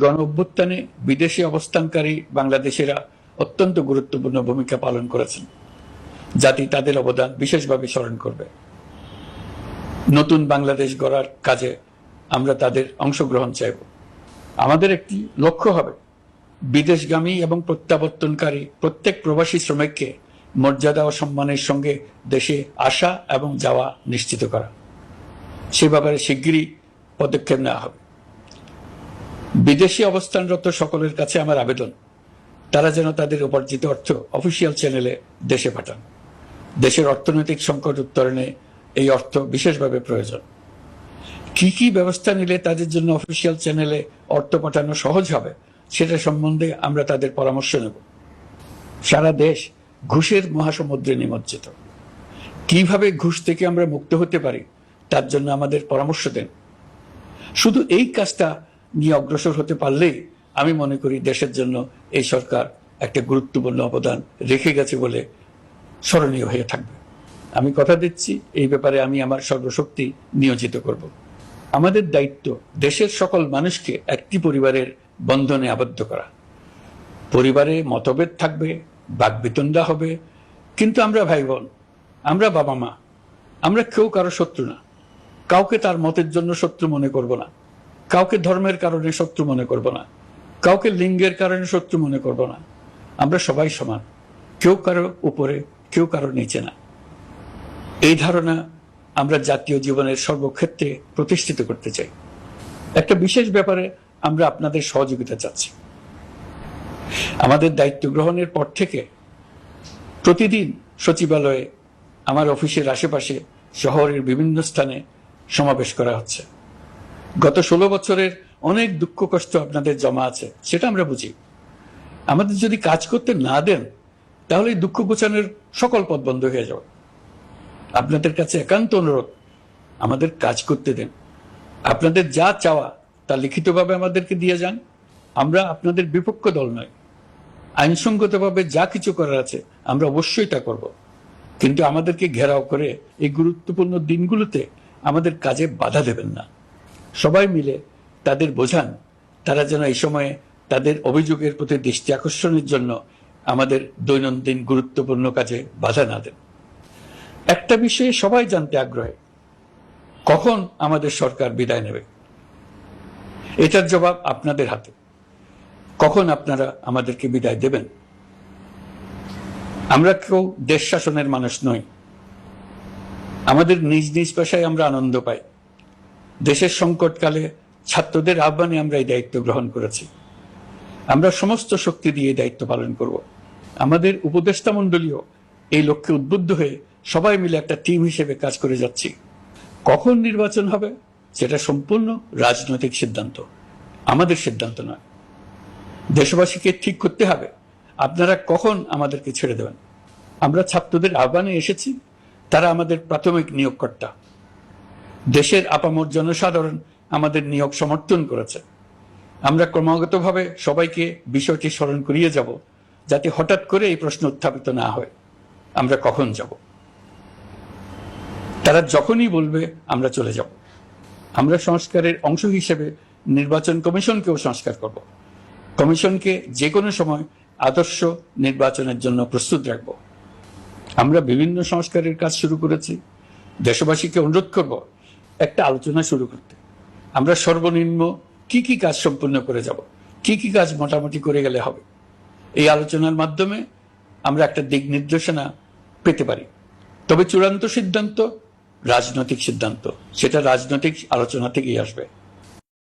গণ অভ্যুত্থানে বিদেশে অবস্থানকারী বাংলাদেশিরা অত্যন্ত গুরুত্বপূর্ণ ভূমিকা পালন করেছেন। জাতি তাদের অবদান বিশেষভাবে স্মরণ করবে। নতুন বাংলাদেশ গড়ার কাজে আমরা তাদের অংশগ্রহণ চাইব। আমাদের একটি লক্ষ্য হবে বিদেশগামী এবং প্রত্যাবর্তনকারী প্রত্যেক প্রবাসী শ্রমিককে মর্যাদা ও সম্মানের সঙ্গে দেশে আসা এবং যাওয়া নিশ্চিত করা। সে ব্যাপারে শিগগিরই পদক্ষেপ নেওয়া হবে। বিদেশি অবস্থানরত সকলের কাছে আমার আবেদন। তারা যেন তাদের উপার্জিত অর্থ অফিসিয়াল চ্যানেলে দেশে পাঠান। দেশের অর্থনৈতিক সংকট উত্তরণে এই অর্থ বিশেষভাবে প্রয়োজন। কি কি ব্যবস্থা নিলে তাদের জন্য অফিসিয়াল চ্যানেলে অর্থ পাঠানো সহজ হবে, সেটা সম্বন্ধে আমরা তাদের পরামর্শ নেব। সারা দেশ ঘুষের মহাসমুদ্রে নিমজ্জিত। কীভাবে ঘুষ থেকে আমরা মুক্ত হতে পারি, তার জন্য আমাদের পরামর্শ দেন। শুধু এই কাজটা নিয়ে অগ্রসর হতে পারলেই আমি মনে করি দেশের জন্য এই সরকার একটা গুরুত্বপূর্ণ অবদান রেখে গেছে বলে স্মরণীয় হয়ে থাকবে। আমি কথা দিচ্ছি, এই ব্যাপারে আমি আমার সর্বশক্তি নিয়োজিত করব। আমাদের দায়িত্ব দেশের সকল মানুষকে একটি পরিবারের বন্ধনে আবদ্ধ করা। পরিবারে মতভেদ থাকবে, বাকবিতণ্ডা হবে, কিন্তু আমরা ভাই বোন আমরা বাবা মা আমরা কেউ কারও শত্রু না। কাউকে তার মতের জন্য শত্রু মনে করব না। কাউকে ধর্মের কারণে শত্রু মনে করব না। কাউকে লিঙ্গের কারণে শত্রু মনে করব না। আমরা সবাই সমান। কেউ কারও উপরে, কেউ কারও নিচে না। এই ধারণা আমরা জাতীয় জীবনের সর্বক্ষেত্রে প্রতিষ্ঠিত করতে চাই। একটা বিশেষ ব্যাপারে আমরা আপনাদের সহযোগিতা চাচ্ছি। আমাদের দায়িত্ব গ্রহণের পর থেকে প্রতিদিন সচিবালয়ে, আমার অফিসের আশেপাশে, শহরের বিভিন্ন স্থানে সমাবেশ করা হচ্ছে। গত ষোলো বছরের অনেক দুঃখ কষ্ট আপনাদের জমা আছে, সেটা আমরা বুঝি। আমাদের যদি কাজ করতে না দেন, তাহলে দুঃখ গোছানোর সকল পথ বন্ধ হয়ে যাবে। আপনাদের কাছে একান্ত অনুরোধ, আমাদের কাজ করতে দেন। আপনাদের যা চাওয়া, তা লিখিতভাবে আমাদেরকে দিয়ে যান। আমরা আপনাদের বিপক্ষ দল নয় আইনসঙ্গতভাবে যা কিছু করার আছে, আমরা অবশ্যই তা করব। কিন্তু আমাদেরকে ঘেরাও করে এই গুরুত্বপূর্ণ দিনগুলোতে আমাদের কাজে বাধা দেবেন না। সবাই মিলে তাদের বোঝান, তারা যেন এই সময়ে তাদের অভিযোগের প্রতি দৃষ্টি আকর্ষণের জন্য আমাদের দৈনন্দিন গুরুত্বপূর্ণ কাজে বাধা না দেন। একটা বিষয়ে সবাই জানতে আগ্রহী, কখন আমাদের সরকার বিদায় নেবে? এটার জবাব আপনাদের হাতে। কখন আপনারা আমাদেরকে বিদায় দেবেন? আমরা কেউ দেশ শাসনের মানুষ নই। আমাদের নিজ নিজ পেশায় আমরা আনন্দ পাই। দেশের সংকটকালে ছাত্রদের আহ্বানে আমরা এই দায়িত্ব গ্রহণ করেছি। আমরা সমস্ত শক্তি দিয়ে দায়িত্ব পালন করব। আমাদের উপদেষ্টা মণ্ডলীয় এই লক্ষ্যে উদ্বুদ্ধ হয়ে সবাই মিলে একটা টিম হিসেবে কাজ করে যাচ্ছি। কখন নির্বাচন হবে সেটা সম্পূর্ণ রাজনৈতিক সিদ্ধান্ত। আমাদের সিদ্ধান্ত নয়। দেশবাসীকে ঠিক করতে হবে। আপনারা কখন আমাদেরকে ছেড়ে দেবেন? আমরা ছাত্রদের আহ্বানে এসেছি। তারা আমাদের প্রাথমিক নিয়োগকর্তা। দেশের আপামর জনসাধারণ আমাদের নিয়োগ সমর্থন করেছে। আমরা ক্রমাগতভাবে সবাইকে বিষয়টি স্মরণ করিয়ে যাব, যাতে হঠাৎ করে এই প্রশ্ন উত্থাপিত না হয়। আমরা কখন যাব? তারা যখনই বলবে, আমরা চলে যাব। আমরা সংস্কারের অংশ হিসেবে নির্বাচন কমিশনকেও সংস্কার করব। কমিশনকে যে কোনো সময় আদর্শ নির্বাচনের জন্য প্রস্তুত রাখব। আমরা বিভিন্ন সংস্কারের কাজ শুরু করেছি। দেশবাসীকে অনুরোধ করব একটা আলোচনা শুরু করতে। আমরা সর্বনিম্ন কি কি কাজ সম্পূর্ণ করে যাব? কি কি কাজ মোটামুটি করে গেলে হবে? এই আলোচনার মাধ্যমে আমরা একটা দিক নির্দেশনা পেতে পারি। তবে চূড়ান্ত সিদ্ধান্ত রাজনৈতিক সিদ্ধান্ত। সেটা রাজনৈতিক আলোচনা থেকেই আসবে।